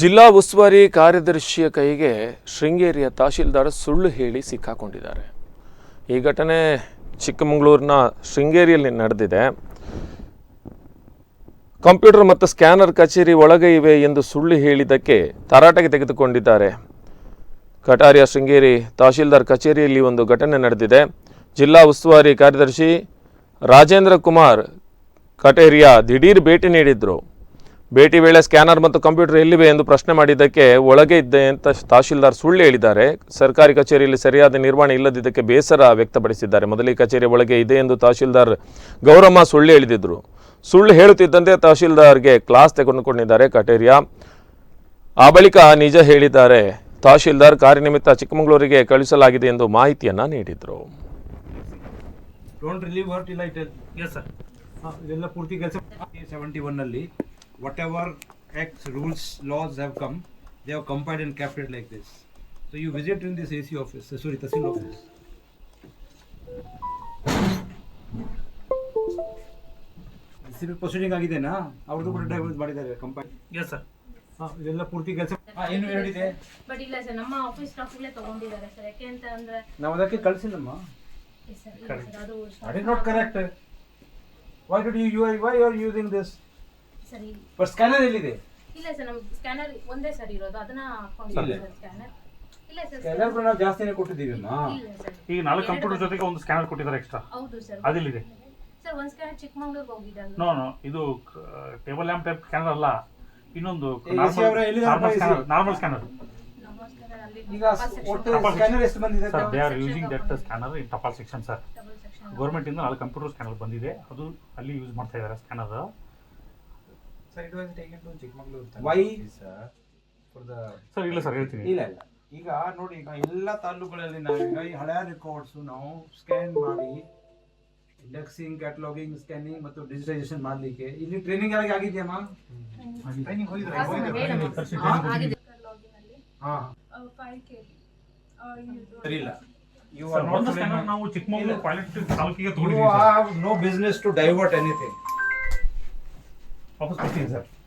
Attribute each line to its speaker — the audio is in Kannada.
Speaker 1: ಜಿಲ್ಲಾ ಉಸ್ತುವಾರಿ ಕಾರ್ಯದರ್ಶಿಯ ಕೈಗೆ ಶೃಂಗೇರಿಯ ತಹಶೀಲ್ದಾರ್ ಸುಳ್ಳು ಹೇಳಿ ಸಿಕ್ಕಾಕೊಂಡಿದ್ದಾರೆ. ಈ ಘಟನೆ ಚಿಕ್ಕಮಗಳೂರಿನ ಶೃಂಗೇರಿಯಲ್ಲಿ ನಡೆದಿದೆ. ಕಂಪ್ಯೂಟರ್ ಮತ್ತು ಸ್ಕ್ಯಾನರ್ ಕಚೇರಿ ಒಳಗೆ ಇವೆ ಎಂದು ಸುಳ್ಳು ಹೇಳಿದ್ದಕ್ಕೆ ತರಾಟೆಗೆ ತೆಗೆದುಕೊಂಡಿದ್ದಾರೆ. ಕಟಾರಿಯ ಶೃಂಗೇರಿ ತಹಶೀಲ್ದಾರ್ ಕಚೇರಿಯಲ್ಲಿ ಒಂದು ಘಟನೆ ನಡೆದಿದೆ. ಜಿಲ್ಲಾ ಉಸ್ತುವಾರಿ ಕಾರ್ಯದರ್ಶಿ ರಾಜೇಂದ್ರ ಕುಮಾರ್ ಕಟೇರಿಯ ದಿಢೀರ್ ಭೇಟಿ ನೀಡಿದ್ರು. ಭೇಟಿ ವೇಳೆ ಸ್ಕ್ಯಾನರ್ ಮತ್ತು ಕಂಪ್ಯೂಟರ್ ಎಲ್ಲಿವೆ ಎಂದು ಪ್ರಶ್ನೆ ಮಾಡಿದ್ದಕ್ಕೆ ಒಳಗೆ ಇದ್ದೆ ಅಂತ ತಹಶೀಲ್ದಾರ್ ಸುಳ್ಳು ಹೇಳಿದ್ದಾರೆ. ಸರ್ಕಾರಿ ಕಚೇರಿಯಲ್ಲಿ ಸರಿಯಾದ ನಿರ್ವಹಣೆ ಇಲ್ಲದಿದ್ದಕ್ಕೆ ಬೇಸರ ವ್ಯಕ್ತಪಡಿಸಿದ್ದಾರೆ. ಮೊದಲಿಗೆ ಕಚೇರಿ ಒಳಗೆ ಇದೆ ಎಂದು ತಹಶೀಲ್ದಾರ್ ಗೌರಮ್ಮ ಸುಳ್ಳು ಹೇಳಿದ್ರು. ಸುಳ್ಳು ಹೇಳುತ್ತಿದ್ದಂತೆ ತಹಶೀಲ್ದಾರ್ಗೆ ಕ್ಲಾಸ್ ತೆಗೆದುಕೊಂಡಿದ್ದಾರೆ ಕಟೇರಿಯಾ. ಆ ಬಳಿಕ ನಿಜ ಹೇಳಿದ್ದಾರೆ. ತಹಶೀಲ್ದಾರ್ ಕಾರ್ಯನಿಮಿತ್ತ ಚಿಕ್ಕಮಗಳೂರಿಗೆ ಕಳುಹಿಸಲಾಗಿದೆ ಎಂದು ಮಾಹಿತಿಯನ್ನು ನೀಡಿದರು.
Speaker 2: ಡೋಂಟ್ ರಿಲೀವ್ ಹರ್ಟ್ ಇಲ್ಲ
Speaker 3: ಎಸ್ ಸರ್
Speaker 2: ಇದೆಲ್ಲ ಪೂರ್ತಿ ಕೆಲಸ ಸೆವೆಂಟಿ ಒನ್ನಲ್ಲಿ what acts, rules, rules laws come, come have compiled and kept it like this. So you visit in this AC office, sorry, sorry office. Civil proceeding ಆಗಿದೆನಾ ಅವ್ರದ್ದು ಕೂಡ ಡೈವರ್ಸ್ ಮಾಡಿದ್ದಾರೆ ಕಂಪನಿ
Speaker 3: ಎಸ್ ಸರ್
Speaker 2: ಇದೆಲ್ಲ ಪೂರ್ತಿ ಕೆಲಸ ಏನು ಹೇಳಿದೆ?
Speaker 4: ಬಟ್ ಇಲ್ಲ ಸರ್ ನಮ್ಮ ಆಫೀಸ್ ಸ್ಟಾಫ್ಗಳೇ ತಗೊಂಡಿದ್ದಾರೆ ಸರ್ ಯಾಕೆ ಅಂತ ಅಂದ್ರೆ
Speaker 2: ನಾವು ಅದಕ್ಕೆ ಕಳಿಸಿಲ್ಲಮ್ಮ.
Speaker 4: ಅದು
Speaker 2: not correct why did you you why you are using this
Speaker 4: ಸರಿ
Speaker 2: ಬಟ್ ಸ್ಕ್ಯಾನರ್ ಎಲ್ಲಿದೆ?
Speaker 4: ಇಲ್ಲ ಸರ್ ನಮ್ಮ ಸ್ಕ್ಯಾನರ್ ಒಂದೇ ಸರ್ ಇರೋದು ಅದನ್ನ ಹಾಕೊಂಡಿದ್ದೀವಿ ಸರ್ ಸ್ಕ್ಯಾನರ್ ಇಲ್ಲ ಸರ್
Speaker 2: ಸ್ಕ್ಯಾನರ್ ನಾವು ಜಾಸ್ತಿನೇ ಕೊಟ್ಟಿದ್ದೀವಿ ಅಮ್ಮ.
Speaker 4: ಇಲ್ಲ ಸರ್.
Speaker 3: ಈಗ ನಾಲ್ಕು ಕಂಪ್ಯೂಟರ್ ಜೊತೆಗೆ ಒಂದು ಸ್ಕ್ಯಾನರ್ ಕೊಟ್ಟಿದ್ದಾರೆ ಎಕ್ಸ್ಟ್ರಾ
Speaker 4: ಹೌದು ಸರ್.
Speaker 3: ಅದಿಲ್ಲಿದೆ.
Speaker 4: ಸರ್ ಒಂದ್ ಸ್ಕ್ಯಾನರ್ ಚಿಕ್ಕಮಂಗ್ಳೂರ್ಗೆ ಹೋಗಿದ್ದಾಗ
Speaker 3: ನೋ ನೋ ಇದು ಟೇಬಲ್ ಲ್ಯಾಂಪ್ ಟೈಪ್ ಸ್ಕ್ಯಾನರ್ ಅಲ್ಲ. ಇನ್ನೊಂದು
Speaker 2: ಏ, AC ಅವರೇ, ಎಲ್ಲಿದೆ
Speaker 3: ನಾರ್ಮಲ್? ಸ್ಕ್ಯಾನರ್ ನಾರ್ಮಲ್ ಸ್ಕ್ಯಾನರ್
Speaker 4: ಅಲ್ಲಿ
Speaker 2: ಈಗ ಒಟ್ಟು ಸ್ಕ್ಯಾನರ್ ಎಷ್ಟು ಬಂದಿದೆ?
Speaker 3: Sir they are using that scanner in ಟಪಾಲ್ section sir
Speaker 4: double section
Speaker 3: government ಇಂದ ನಾಲ್ಕು ಕಂಪ್ಯೂಟರ್ ಸ್ಕ್ಯಾನರ್ ಬಂದಿದೆ. ಅದು ಅಲ್ಲಿ ಯೂಸ್ ಮಾಡ್ತಾ ಇದ್ದಾರೆ ಸ್ಕ್ಯಾನರ್
Speaker 5: ಟು ಚಿಕ್ಕಮಗಳೂರು
Speaker 3: ಸರ್ ಇಲ್ಲ ಸರ್ ಹೇಳ್ತೀನಿ.
Speaker 2: ಇಲ್ಲ ಇಲ್ಲ. ಈಗ ನೋಡಿ ಈಗ ಎಲ್ಲ ತಾಲೂಕುಗಳಲ್ಲಿ ನಾವೀಗ ಈ ಹಳೆಯ ರೆಕಾರ್ಡ್ಸ್ ನಾವು ಸ್ಕ್ಯಾನ್ ಮಾಡಿ ಇಂಡೆಕ್ಸಿಂಗ್ ಕ್ಯಾಟಲಾಗಿಂಗ್ ಸ್ಕ್ಯಾನಿಂಗ್ ಮತ್ತು ಡಿಜಿಟೈಸೇಷನ್ ಮಾಡಲಿಕ್ಕೆ. ಇಲ್ಲಿ ಟ್ರೈನಿಂಗ್ ಯಾರಿಗೆ ಆಗಿದೆಯಮ್ಮ
Speaker 5: ಟ್ರೈನಿಂಗ್ ಹೋಗಿದ್ರೆ
Speaker 4: ಸರ್,
Speaker 2: ಇಲ್ಲ. ಯು ಆರ್
Speaker 3: ನಾವು ಚಿಕ್ಕಮಗಳೂರು ಪೈಲಟ್ ತಾಲೂಕಿಗೆ
Speaker 2: no business to divert anything
Speaker 3: I'll put my.